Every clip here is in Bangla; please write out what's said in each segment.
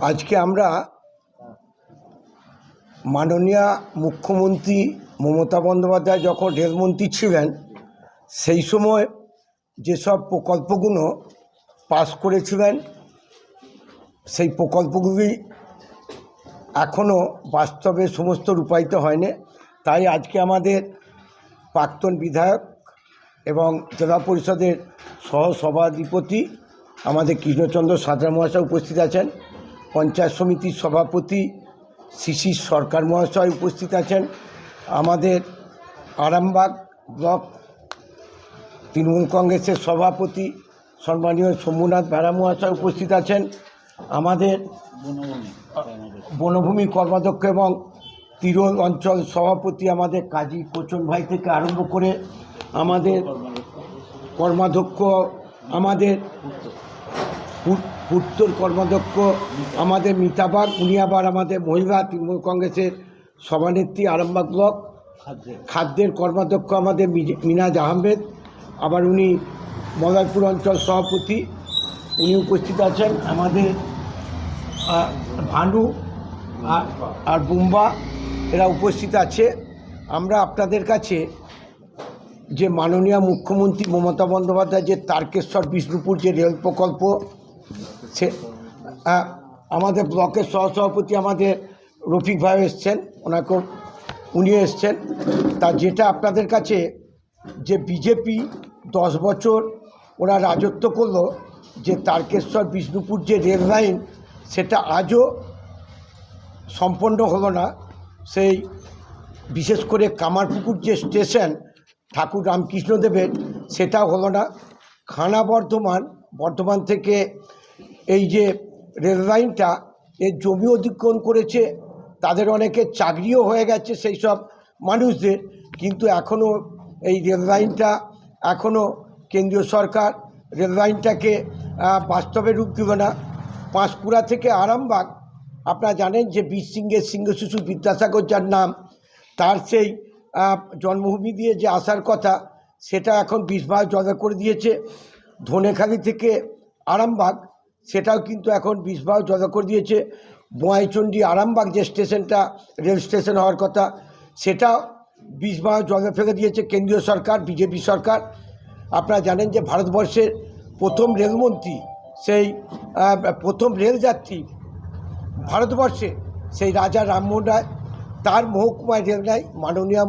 আজকে আমরা মাননীয় মুখ্যমন্ত্রী মমতা বন্দ্যোপাধ্যায় যখন রেলমন্ত্রী ছিলেন, সেই সময় যেসব প্রকল্পগুলো পাস করেছিলেন, সেই প্রকল্পগুলি এখনও বাস্তবে সমস্ত রূপায়িত হয়নি। তাই আজকে আমাদের প্রাক্তন বিধায়ক এবং জেলা পরিষদের সহ সভাধিপতি আমাদের কৃষ্ণচন্দ্র সাঁতরা মহাশয় উপস্থিত আছেন। পঞ্চায়েত সমিতির সভাপতি শিশির সরকার মহাশয় উপস্থিত আছেন। আমাদের আরামবাগ ব্লক তৃণমূল কংগ্রেসের সভাপতি সম্মানীয় শম্ভুনাথ বেড়া মহাশয় উপস্থিত আছেন। আমাদের বনভূমি কর্মাধ্যক্ষ এবং তিরোল অঞ্চল সভাপতি আমাদের কাজী কোচন ভাই থেকে আরম্ভ করে আমাদের কর্মাধ্যক্ষ আমাদের পূর্তর কর্মাধ্যক্ষ আমাদের মিতাবাগ উনি আবার আমাদের মহিলা তৃণমূল কংগ্রেসের সভানেত্রী আরামবাগ ব্লক। খাদ্যের। কর্মাধ্যক্ষ আমাদের মিনাজ আহমেদ। আবার উনি মদারপুর অঞ্চল সভাপতি। উনি উপস্থিত আছেন আমাদের ভানু আর বুম্বা। এরা উপস্থিত আছে। আমরা আপনাদের কাছে যে মাননীয় মুখ্যমন্ত্রী মমতা বন্দ্যোপাধ্যায়, যে তারকেশ্বর বিষ্ণুপুর যে রেল প্রকল্প, সে আমাদের ব্লকের সহসভাপতি আমাদের রফিক ভাই এসছেন, ওনাকেও উনি এসছেন। তা যেটা আপনাদের কাছে, যে বিজেপি দশ বছর ওরা রাজত্ব করল, যে তারকেশ্বর বিষ্ণুপুর যে রেল লাইন, সেটা আজও সম্পন্ন হলো না। সেই বিশেষ করে কামারপুকুর যে স্টেশন ঠাকুর রামকৃষ্ণদেবের, সেটাও হলো না। খানা বর্ধমান বর্ধমান থেকে এই যে রেল লাইনটা, এর জমি অধিগ্রহণ করেছে, তাদের অনেকে চাকরিও হয়ে গেছে সেই সব মানুষদের, কিন্তু এখনও এই রেল লাইনটা এখনও কেন্দ্রীয় সরকার রেল লাইনটাকে বাস্তবে রূপ দিল না। পাঁশকুড়া থেকে আরামবাগ, আপনারা জানেন যে বীর সিংহের সিংহ শিশু বিদ্যাসাগর যার নাম, তার সেই জন্মভূমি দিয়ে যে আসার কথা, সেটা এখন বিষভাগ জলে করে দিয়েছে। ধনেখালি থেকে আরামবাগ, সেটাও কিন্তু এখন বিষভাগ জলে করে দিয়েছে। বোয়াইচন্ডী আরামবাগ যে স্টেশনটা, রেল স্টেশন হওয়ার কথা, সেটাও বিষভাগ জলে ফেলে দিয়েছে কেন্দ্রীয় সরকার, বিজেপি সরকার। আপনারা জানেন যে ভারতবর্ষের প্রথম রেলমন্ত্রী, সেই প্রথম রেলযাত্রী ভারতবর্ষে, সেই রাজা রামমোহন রায়। তার মহকুমায় রেল নেয়। মাননীয়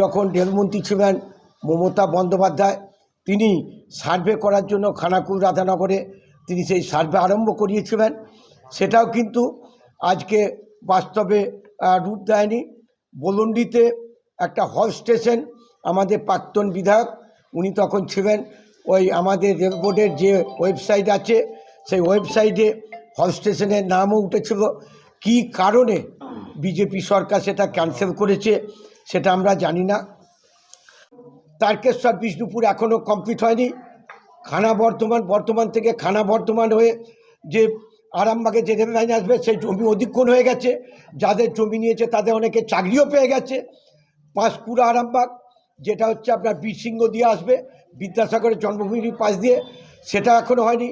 যখন রেলমন্ত্রী ছিলেন মমতা বন্দ্যোপাধ্যায়, তিনি সার্ভে করার জন্য খানাকুল রাধানগরে তিনি সেই সার্ভে আরম্ভ করিয়েছিলেন। সেটাও কিন্তু আজকে বাস্তবে রূপ দেয়নি। বলন্ডিতে একটা হল স্টেশন, আমাদের প্রাক্তন বিধায়ক, উনি তখন ছিলেন ওই আমাদের রেল বোর্ডের যে ওয়েবসাইট আছে, সেই ওয়েবসাইটে হল স্টেশনের নামও উঠেছিল। কি কারণে বিজেপি সরকার সেটা ক্যান্সেল করেছে, সেটা আমরা জানি না। তারকেশ্বর, বিষ্ণুপুর এখনও কমপ্লিট হয়নি। খানা বর্তমান বর্তমান থেকে খানা বর্তমান হয়ে যে আরামবাগে যে রেল লাইন আসবে, সেই জমি অধিক্ষণ হয়ে গেছে। যাদের জমি নিয়েছে, তাদের অনেকে চাকরিও পেয়ে গেছে। পাঁশকুড়া আরামবাগ, যেটা হচ্ছে আপনার বীরসিংহ দিয়ে আসবে, বিদ্যাসাগরের জন্মভূমির পাশ দিয়ে, সেটা এখনও হয়নি।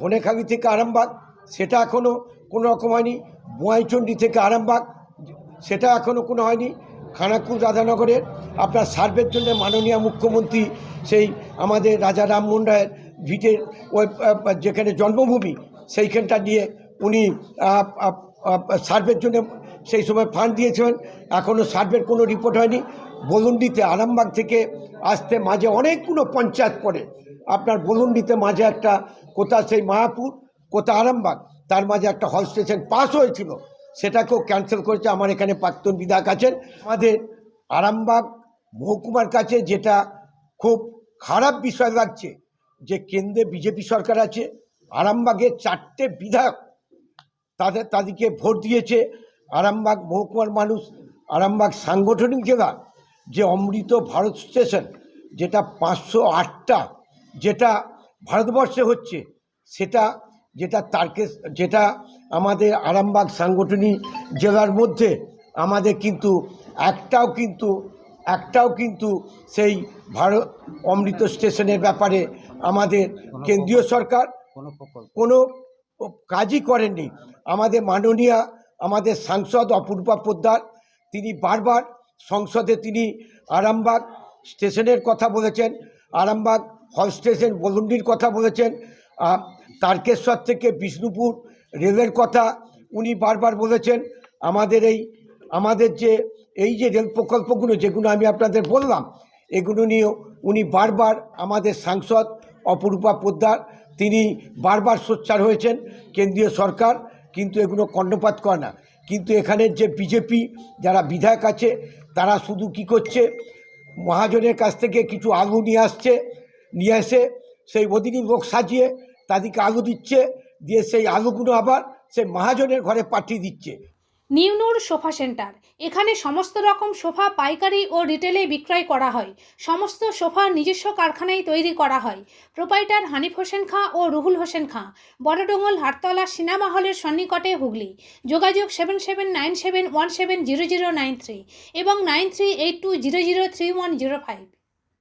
ধনেখালি থেকে আরামবাগ, সেটা এখনও কোনো রকম হয়নি। বোয়াইচন্ডী থেকে আরামবাগ সেটা এখনও কোনো হয়নি। খানাকুল রাধানগরের আপনার সার্ভের জন্য মাননীয় মুখ্যমন্ত্রী সেই আমাদের রাজা রামমোহন রায়ের ভিটের ওই যেখানে জন্মভূমি, সেইখানটা নিয়ে উনি সার্ভের জন্য সেই সময় ফান্ড দিয়েছিলেন। এখনও সার্ভের কোনো রিপোর্ট হয়নি। বলুন্ডিতে আরামবাগ থেকে আসতে মাঝে অনেকগুলো পঞ্চায়েত পড়ে। আপনার বলুন্ডিতে মাঝে একটা কোথা সেই মায়াপুর, কোথা আরামবাগ, তার মাঝে একটা হল স্টেশন পাস হয়েছিল। সেটাকেও ক্যান্সেল করেছে। আমার এখানে প্রাক্তন বিধায়ক আছেন। আমাদের আরামবাগ মহকুমার কাছে যেটা খুব খারাপ বিষয় লাগছে, যে কেন্দ্রে বিজেপি সরকার আছে, আরামবাগে চারটে বিধায়ক তাদের, তাদেরকে ভোট দিয়েছে আরামবাগ মহকুমার মানুষ, আরামবাগ সাংগঠনিক জেলা, যে অমৃত ভারত স্টেশন, যেটা পাঁচশো আটটা, যেটা ভারতবর্ষে হচ্ছে, সেটা যেটা তারকে যেটা আমাদের আরামবাগ সাংগঠনিক জেলার মধ্যে আমাদের কিন্তু একটাও কিন্তু একটাও কিন্তু সেই ভারত অমৃত স্টেশনের ব্যাপারে আমাদের কেন্দ্রীয় সরকার কোনো কাজই করেননি। আমাদের মাননীয়া আমাদের সাংসদ অপূর্বা পোদ্দার তিনি বারবার সংসদে তিনি আরামবাগ স্টেশনের কথা বলেছেন আরামবাগ হল স্টেশন বলুন্ডির কথা বলেছেন তারকেশ্বর থেকে বিষ্ণুপুর রেলের কথা উনি বারবার বলেছেন। আমাদের এই, আমাদের যে, এই যে রেল প্রকল্পগুলো যেগুলো আমি আপনাদের বললাম, এগুলো নিয়েও উনি বারবার আমাদের সাংসদ অপরূপা পোদ্দার, তিনি বারবার সোচ্চার হয়েছেন কেন্দ্রীয় সরকার, কিন্তু এগুলো কর্ণপাত করে না। কিন্তু এখানের যে বিজেপি যারা বিধায়ক আছে, তারা শুধু কি করছে, মহাজনের কাছ থেকে কিছু আলু নিয়ে আসছে, নিয়ে এসে সেই অধীনী লোক সাজিয়ে তাদেরকে আলু দিচ্ছে, দিয়ে সেই আলুগুলো আবার সেই মহাজনের ঘরে পাঠিয়ে দিচ্ছে। নিউনুর সোফা সেন্টার। এখানে সমস্ত রকম সোফা পাইকারি ও রিটেলে বিক্রয় করা হয়। সমস্ত সোফা নিজস্ব কারখানায় তৈরি করা হয়। প্রোপাইটার হানিফ হোসেন খাঁ ও রুহুল হোসেন খাঁ। বড়ডোঙ্গল হাটতলা সিনেমা হলের সন্নিকটে হুগলি। যোগাযোগ seven seven nine seven one seven zero zero nine three এবং nine three eight two zero zero three one zero five.